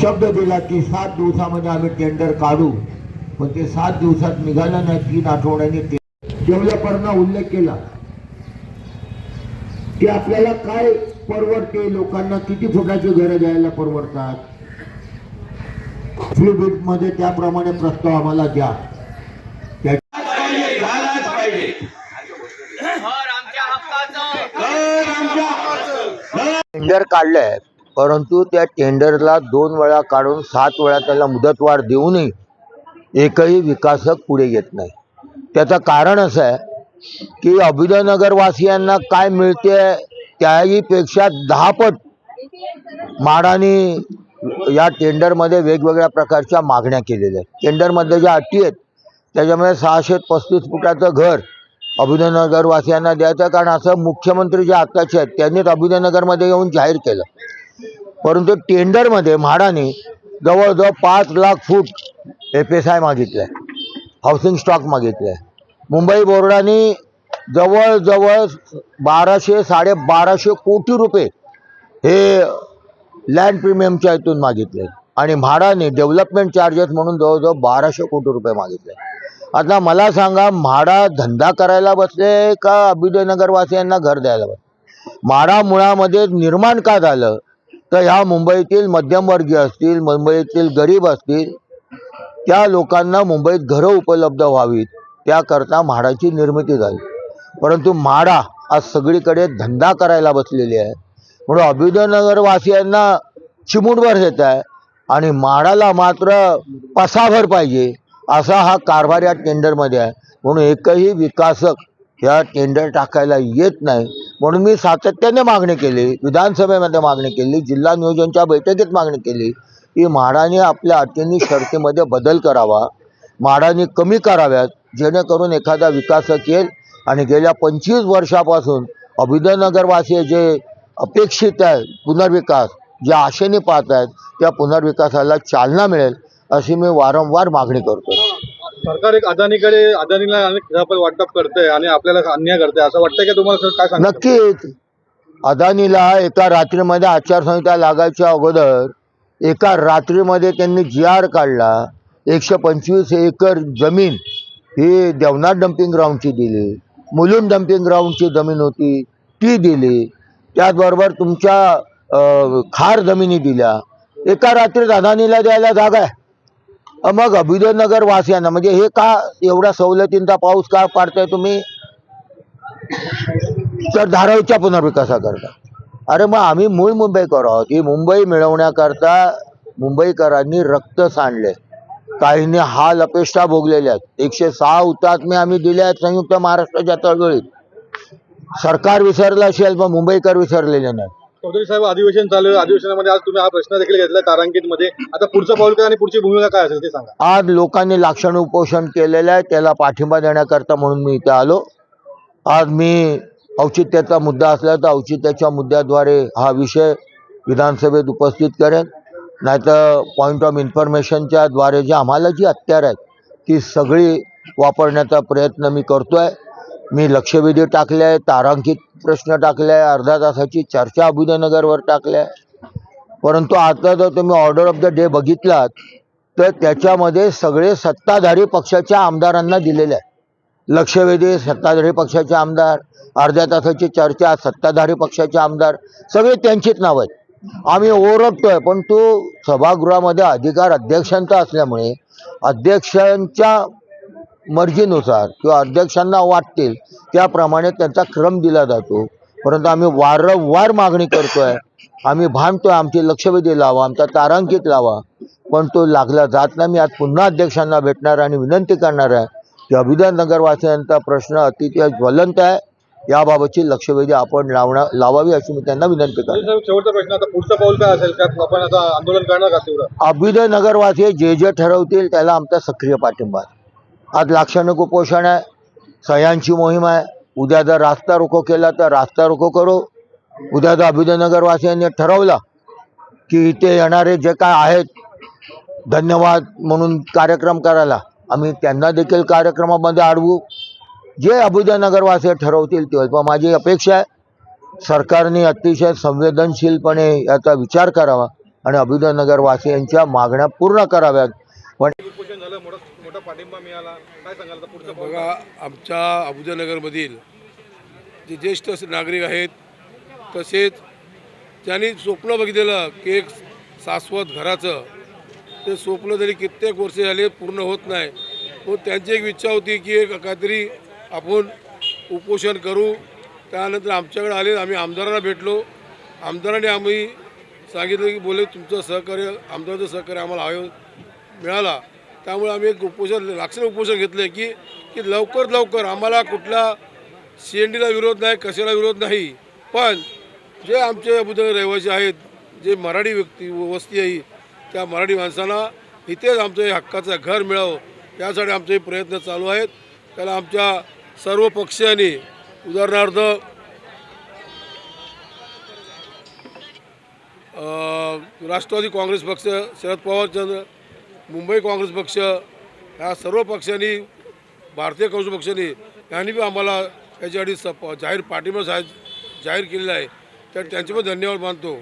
शब्द दिला की सात दिवसामध्ये आम्ही टेंडर काढू. पण ते सात दिवसात निघालं नाही तीन आठवड्यांनी ते डेव्हलपरना उल्लेख केला. की आपल्याला काय परवडते लोकांना किती फुटाची घरं द्यायला परवडतात? फ्लूबिटमध्ये त्याप्रमाणे प्रस्ताव आम्हाला द्या. टेंडर काढलंय. परंतु त्या टेंडरला दोन वेळा काढून सात वेळा त्याला मुदतवाढ देऊनही एकही विकासक पुढे येत नाही. त्याचं कारण असं आहे की अभिनयनगरवासियांना काय मिळते त्याहीपेक्षा दहापट माडाने या टेंडरमध्ये वेगवेगळ्या प्रकारच्या मागण्या केलेल्या आहेत. टेंडरमध्ये ज्या अटी आहेत त्याच्यामुळे सहाशे पस्तीस फुटाचं घर अभिनयनगरवासियांना द्यायचं कारण असं मुख्यमंत्री जे आत्ताचे आहेत त्यांनीच अभिनयनगरमध्ये येऊन जाहीर केलं. परंतु टेंडरमध्ये म्हाडाने जवळजवळ पाच lakh foot F S I मागितलं आहे हाऊसिंग स्टॉक मागितलं आहे मुंबई बोर्डाने जवळजवळ बाराशे साडेबाराशे कोटी रुपये हे लँड प्रीमियमच्या इथून मागितले. आणि म्हाडाने डेव्हलपमेंट चार्जेस म्हणून जवळजवळ बाराशे कोटी रुपये मागितले. आता मला सांगा म्हाडा धंदा करायला बसले का अभ्युदयनगरवासियांना घर द्यायला बसले? म्हाडा मुळामध्ये निर्माण का झालं? तर ह्या मुंबईतील मध्यमवर्गीय असतील मुंबईतील गरीब असतील त्या लोकांना मुंबईत घरं उपलब्ध व्हावीत त्याकरता म्हाडाची निर्मिती झाली. परंतु म्हाडा आज सगळीकडे धंदा करायला बसलेली आहे. म्हणून अभ्युदयनगरवासियांना चिमूटभर देत आहे आणि म्हाडाला मात्र पसाभर पाहिजे असा हा कारभार या टेंडरमध्ये आहे. म्हणून एकही विकासक या टेंडर टाकायला येत नाही. म्हणून मी सातत्याने मागणी केली विधानसभेमध्ये मागणी केली जिल्हा नियोजनच्या बैठकीत मागणी केली की म्हाडाने आपल्या अटींनी शर्तीमध्ये बदल करावा. म्हाडाने कमी कराव्यात जेणेकरून एखादा विकासक येईल आणि गेल्या पंचवीस वर्षापासून अभिदयनगरवासी जे अपेक्षित आहे पुनर्विकास ज्या आशेने पाहत आहेत त्या पुनर्विकासाला चालना मिळेल अशी मी वारंवार मागणी करतो. सरकार एक अदानीकडे अदानीला अनेक वाटप करतंय आणि आपल्याला अन्याय करतंय. असं वाटतंय की तुम्हाला सर? काय सांगा नक्कीच. अदानीला एका रात्रीमध्ये आचारसंहिता लागायच्या अगोदर एका रात्रीमध्ये त्यांनी जी आर काढला. एकशे पंचवीस एकर जमीन ही देवनाथ डम्पिंग ग्राउंडची दिली. मुलुंड डम्पिंग ग्राउंडची जमीन होती ती दिली. त्याचबरोबर तुमच्या खार जमिनी दिल्या. एका रात्रीत अदानीला द्यायला जागा आहे. मग अभिदयनगर वासियांना म्हणजे हे का एवढ्या सवलतींचा पाऊस का पाडताय तुम्ही? तर धारावीच्या पुनर्विकासाकरता अरे मग आम्ही मूळ मुंबईकर आहोत. ही मुंबई मिळवण्याकरता मुंबईकरांनी रक्त सांडले. काहींनी हाल अपेष्टा भोगलेल्या आहेत. एकशे सहा हुतात्मे आम्ही दिले आहेत संयुक्त महाराष्ट्राच्या चळवळीत सरकार विसरलं असेल पण मुंबईकर विसरलेले नाही चौधरी साहेब अधिवेशन चालू आहे. अधिवेशनामध्ये आज तुम्ही हा प्रश्न देखील घेतला तारांकित मध्ये आता पुढचं पाऊल काय आणि पुढची भूमिका काय असेल ते सांगा. आज लोकांनी लाक्षण उपोषण केलेलं आहे. त्याला पाठिंबा देण्याकरता म्हणून मी इथे आलो. आज मी औचित्याचा मुद्दा असला तर औचित्याच्या मुद्द्याद्वारे हा विषय विधानसभेत उपस्थित करेन. नाहीतर पॉईंट ऑफ इन्फॉर्मेशनच्या द्वारे जे आम्हाला जी हत्यार आहेत ती सगळी वापरण्याचा प्रयत्न मी करतोय. मी लक्षवेधी टाकले आहे तारांकित प्रश्न टाकले आहे अर्धा तासाची चर्चा अभिनयनगरवर टाकल्या. आहे परंतु आता जर तुम्ही ऑर्डर ऑफ द डे बघितलात तर त्याच्यामध्ये सगळे सत्ताधारी पक्षाच्या आमदारांना दिलेले आहे लक्षवेधी सत्ताधारी पक्षाचे आमदार अर्ध्या तासाची चर्चा सत्ताधारी पक्षाचे आमदार सगळे त्यांचीच नावं आहेत. आम्ही ओरडतोय पण तो सभागृहामध्ये अधिकार अध्यक्षांचा असल्यामुळे अध्यक्षांच्या मर्जीनुसार किंवा अध्यक्षांना वाटतील त्याप्रमाणे त्यांचा क्रम दिला जातो. परंतु आम्ही वारंवार मागणी करतोय आम्ही भांडतोय आमची लक्षवेधी लावा आमचा तारांकित लावा. पण तो लागला जात नाही. मी आज पुन्हा अध्यक्षांना भेटणार आणि विनंती करणार आहे की अभिदान नगरवासियांचा प्रश्न अतिशय ज्वलंत आहे. याबाबतची लक्षवेधी आपण लावणार लावावी अशी मी त्यांना विनंती करतो. शेवटचा प्रश्न आता पुढचं पाऊल काय असेल? का आपण आता आंदोलन करणार का तीव्र? जे जे ठरवतील त्याला आमचा सक्रिय पाठिंबा आहे. आज लाक्षणिक उपोषण आहे. सह्यांची मोहीम आहे. उद्या जर रास्ता रोको केला तर रास्ता रोको करू. उद्या जर अभ्युदय ठरवलं की इथे येणारे जे काय आहेत धन्यवाद म्हणून कार्यक्रम करायला आम्ही त्यांना देखील कार्यक्रमामध्ये अडवू जे अभ्युदय ठरवतील ते. पण माझी अपेक्षा आहे सरकारने अतिशय संवेदनशीलपणे याचा विचार करावा आणि अभिजयनगरवासियांच्या मागण्या पूर्ण कराव्यात. पण उपोषण झालं मोठा मोठा पाठिंबा मिळाला. काय सांगाल आता पुढचं पाऊल बघा आमच्या अबुजानगरमधील जे ज्येष्ठ नागरिक आहेत तसेच त्यांनी स्वप्न बघितलेलं की एक शाश्वत घराचं ते स्वप्न तरी कित्येक वर्ष झाले पूर्ण होत नाही पण त्यांची एक इच्छा होती की एक काहीतरी आपण उपोषण करू. त्यानंतर आमच्याकडे आले आम्ही आमदारांना भेटलो. आमदारांनी आम्ही सांगितलं की बोले तुमचं सहकार्य आमदाराचं सहकार्य आम्हाला हवं मिळाला. त्यामुळे आम्ही एक उपोषण लाक्षण उपोषण घेतलं की की लवकर लवकर आम्हाला कुठला सी एन डीला विरोध नाही कशाला विरोध नाही. पण जे आमचे अबुदाबी रहिवासी आहेत जे मराठी व्यक्ती वस्ती आहे त्या मराठी माणसांना इथेच आमचं हे हक्काचं घर मिळावं यासाठी आमचे प्रयत्न चालू आहेत. त्याला आमच्या सर्व पक्षांनी उदाहरणार्थ राष्ट्रवादी काँग्रेस पक्ष शरद पवारचंद्र मुंबई काँग्रेस पक्ष ह्या सर्व पक्षांनी भारतीय काँग्रेस पक्षांनी यांनी बी आम्हाला याच्यासाठी सप जाहीर पाठिंबा जाहीर जाहीर केलेला आहे. तर त्यांचे पण धन्यवाद मानतो.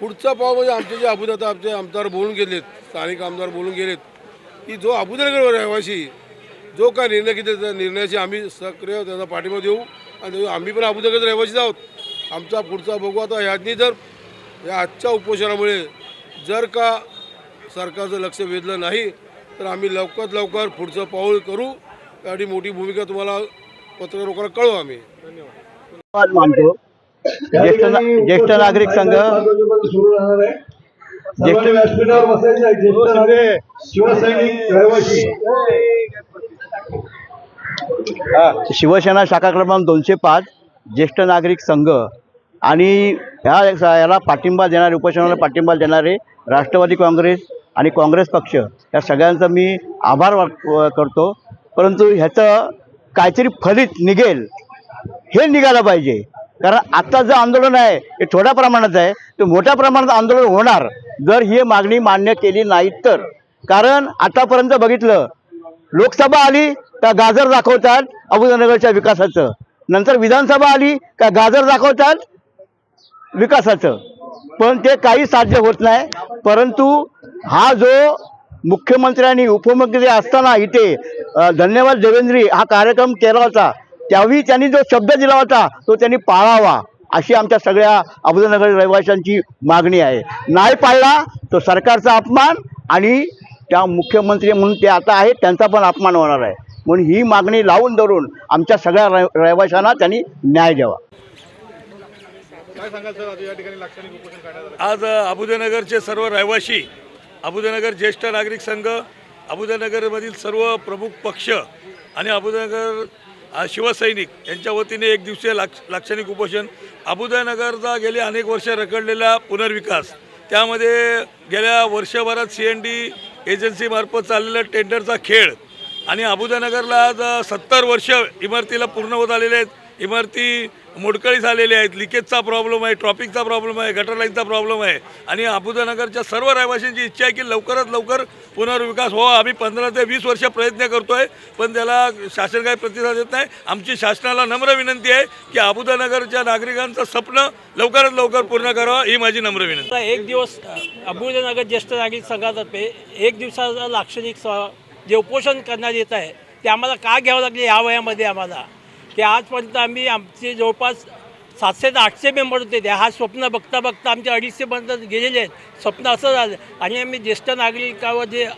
पुढचं पाव म्हणजे आमचे जे अबुद आता आमचे आमदार बोलून गेलेत स्थानिक आमदार बोलून गेलेत की जो अबुदनगर रहिवासी जो काय निर्णय घेते त्या निर्णयाची आम्ही सक्रिय त्याचा पाठिंबा देऊ आणि आम्ही पण अबुदनगर रहिवासीच आहोत. आमचा पुढचा बघू आता. ह्यांनी जर या आजच्या उपोषणामुळे जर का सरकारचं लक्ष वेधलं नाही तर आम्ही लवकरात लवकर पुढचं पाऊल करू. त्यासाठी मोठी भूमिका तुम्हाला पत्रकार लोकांना कळू आम्ही. धन्यवाद मानतो. ज्येष्ठ ज्येष्ठ नागरिक संघ सुरू राहणार आहे ज्येष्ठ व्यासपीठावर बसायचं ज्येष्ठ नागरिक शिवसैनिक रहिवासी शिवसेना शाखा क्रमांक दोनशे पाच ज्येष्ठ नागरिक संघ. आणि ह्या याला पाठिंबा देणारे उपोषणाला पाठिंबा देणारे राष्ट्रवादी काँग्रेस आणि काँग्रेस पक्ष या सगळ्यांचा मी आभार करतो. परंतु ह्याचं काहीतरी फलित निघेल हे निघालं पाहिजे. कारण आता जे आंदोलन आहे हे थोड्या प्रमाणात आहे ते मोठ्या प्रमाणात आंदोलन होणार जर ही मागणी मान्य केली नाही तर. कारण आतापर्यंत बघितलं लोकसभा आली का गाजर दाखवतात अबुदनगरच्या विकासाचं? नंतर विधानसभा आली का गाजर दाखवतात विकासाचं. पण ते काही साध्य होत नाही. परंतु हा जो मुख्यमंत्र्यांनी उपमुख्यमंत्री असताना इथे धन्यवाद देवेंद्री हा कार्यक्रम केला होता त्यावेळी त्यांनी जो शब्द दिला होता तो त्यांनी पाळावा अशी आमच्या सगळ्या अबुदनगर रहिवाशांची मागणी आहे. नाही पाळला तो सरकारचा अपमान आणि त्या मुख्यमंत्री म्हणून ते आता आहेत त्यांचा पण अपमान होणार आहे. म्हणून ही मागणी लावून धरून आमच्या सगळ्या रहिवाशांना त्यांनी न्याय द्यावा. आज या अबुदनगरचे सर्व रहिवासी अबुदनगर ज्येष्ठ नागरिक संघ अबुदनगरमधील सर्व प्रमुख पक्ष आणि अबुदनगर शिवसैनिक यांच्या वतीने एक दिवसीय लाक्ष लाक्षणिक उपोषण अबुदयनगरचा गेले अनेक वर्ष रखडलेला पुनर्विकास. त्यामध्ये गेल्या वर्षभरात सी एन डी एजन्सीमार्फत चाललेला टेंडरचा खेळ आणि अबुदयनगरला आज सत्तर वर्ष इमारतीला पूर्ण होत आलेले आहेत. इमारती मोडकळी झालेले आहेत लिकेजचा प्रॉब्लेम आहे ट्रॉफिकचा प्रॉब्लेम आहे गटर लाईनचा प्रॉब्लेम आहे. आणि अबुदनगरच्या सर्व रहिवाशांची इच्छा आहे की लवकरात लवकर पुनर्विकास व्हावा. आम्ही पंधरा ते वीस वर्ष प्रयत्न करतो आहे पण त्याला शासन काही प्रतिसाद देत नाही. आमची शासनाला नम्र विनंती आहे की अबुदनगरच्या नागरिकांचं स्वप्न लवकरात लवकर पूर्ण करावं ही माझी नम्र विनंती एक दिवस अबुदनगर ज्येष्ठ नागरिक संघातर्फे एक दिवसाचा लाक्षणिक स जे उपोषण करण्यात येत आहे ते आम्हाला का घ्यावं लागले या वयामध्ये आम्हाला? की आजपर्यंत आम्ही आमचे जवळपास सातशे ते आठशे मेंबर होते ते. हा स्वप्न बघता बघता आमचे अडीचशेपर्यंत गेलेले आहेत. स्वप्न असं झालं. आणि आम्ही ज्येष्ठ नागरिकावर जे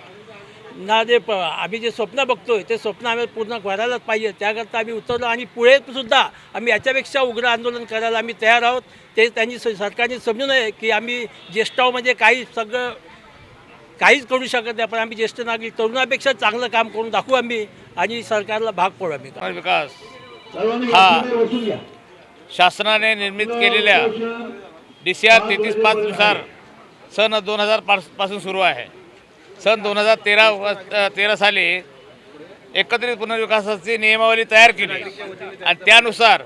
ना जे प आम्ही जे स्वप्न बघतोय ते स्वप्न आम्ही पूर्ण करायलाच पाहिजे. त्याकरता आम्ही उतरलो आणि पुढे सुद्धा आम्ही याच्यापेक्षा उग्र आंदोलन करायला आम्ही तयार आहोत. ते त्यांनी स- सरकारने समजू नये की आम्ही ज्येष्ठाव म्हणजे काही सगळं काहीच करू शकत नाही पण आम्ही ज्येष्ठ नागरिक तरुणापेक्षा चांगलं काम करून दाखवू आम्ही आणि सरकारला भाग पडू आम्ही. विकास हा. शासनाने निर्मित केलेल्या डी सी आर तेहतीस पाचनुसार सन दोन हजार पाच पासून सुरू आहे. सन दोन हजार तेरा तेरा साली एकत्रित पुनर्विकासाची नियमावली तयार केली. आणि त्यानुसार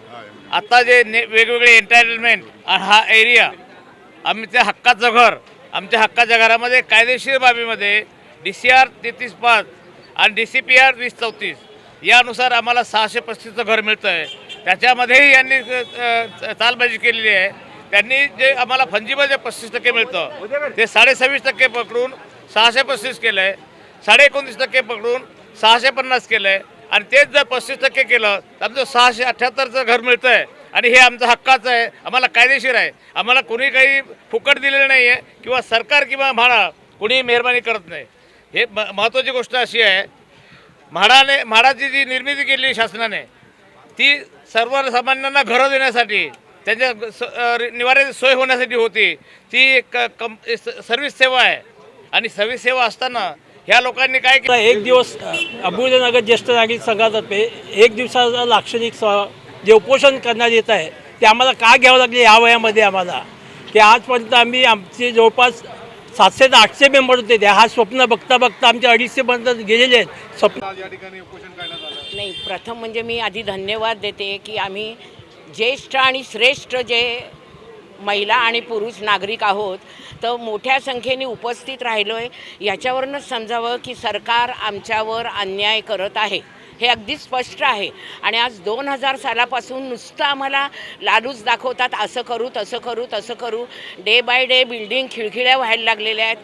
आता जे ने वेगवेगळे एंटायटलमेंट हा एरिया आमच्या हक्काचं घर आमच्या हक्काच्या घरामध्ये कायदेशीर बाबीमध्ये डी सी आर तेहतीस पाच आणि डी सी पी आर वीस चौतीस यानुसार आम्हाला सहाशे पस्तीसचं घर मिळतं आहे त्याच्यामध्येही यांनी चालबाजी केलेली आहे. त्यांनी जे आम्हाला फंजीमध्ये पस्तीस टक्के मिळतं. ते साडेसव्वीस टक्के पकडून सहाशे पस्तीस केलं आहे साडे एकोणतीस टक्के पकडून सहाशे पन्नास केलं आहे आणि तेच जर पस्तीस टक्के केलं तर आमचं सहाशे अठ्ठ्याहत्तरचं घर मिळतं आहे आणि हे आमचं हक्काचं आहे. आम्हाला कायदेशीर आहे. आम्हाला कोणी काही फुकट दिलेलं नाही आहे किंवा सरकार किंवा म्हाडा कुणीही मेहरबानी करत नाही. हे म महत्त्वाची गोष्ट अशी आहे म्हाडाने म्हाडाची जी निर्मिती केली शासनाने ती सर्वसामान्यांना घरं देण्यासाठी त्यांच्या स- निवाऱ्याची सोय होण्यासाठी होती. ती एक कम सर्व्हिस सेवा आहे. आणि सर्व्हिस सेवा असताना ह्या लोकांनी काय केलं? एक दिवस अबुजनगर ज्येष्ठ नागरिक संघातर्फे एक दिवसाचा लाक्षणिक स जे उपोषण करण्यात येत आहे ते आम्हाला का घ्यावं लागले या वयामध्ये आम्हाला? की आजपर्यंत आम्ही आमचे जवळपास सातशे ते आठशे मेंबर होते ते. हा स्वप्न बघता बघता आमचे अडीचशे पर्यंत गेलेले आहेत. स्वप्न आज या ठिकाणी उपोषण करण्यात आलं. नाही प्रथम म्हणजे मी आधी धन्यवाद देते की आम्ही ज्येष्ठ आणि श्रेष्ठ जे महिला आणि पुरुष नागरिक आहोत तर मोठ्या संख्येने उपस्थित राहिलो आहे याच्यावरूनच समजावं की सरकार आमच्यावर अन्याय करत आहे. हे अगदी स्पष्ट आहे. आणि आज दोन हजार सालापासून नुसतं आम्हाला लालूच दाखवतात असं करू तसं करू तसं करू. डे बाय डे बिल्डिंग खिळखिळ्या व्हायला लागलेल्या आहेत.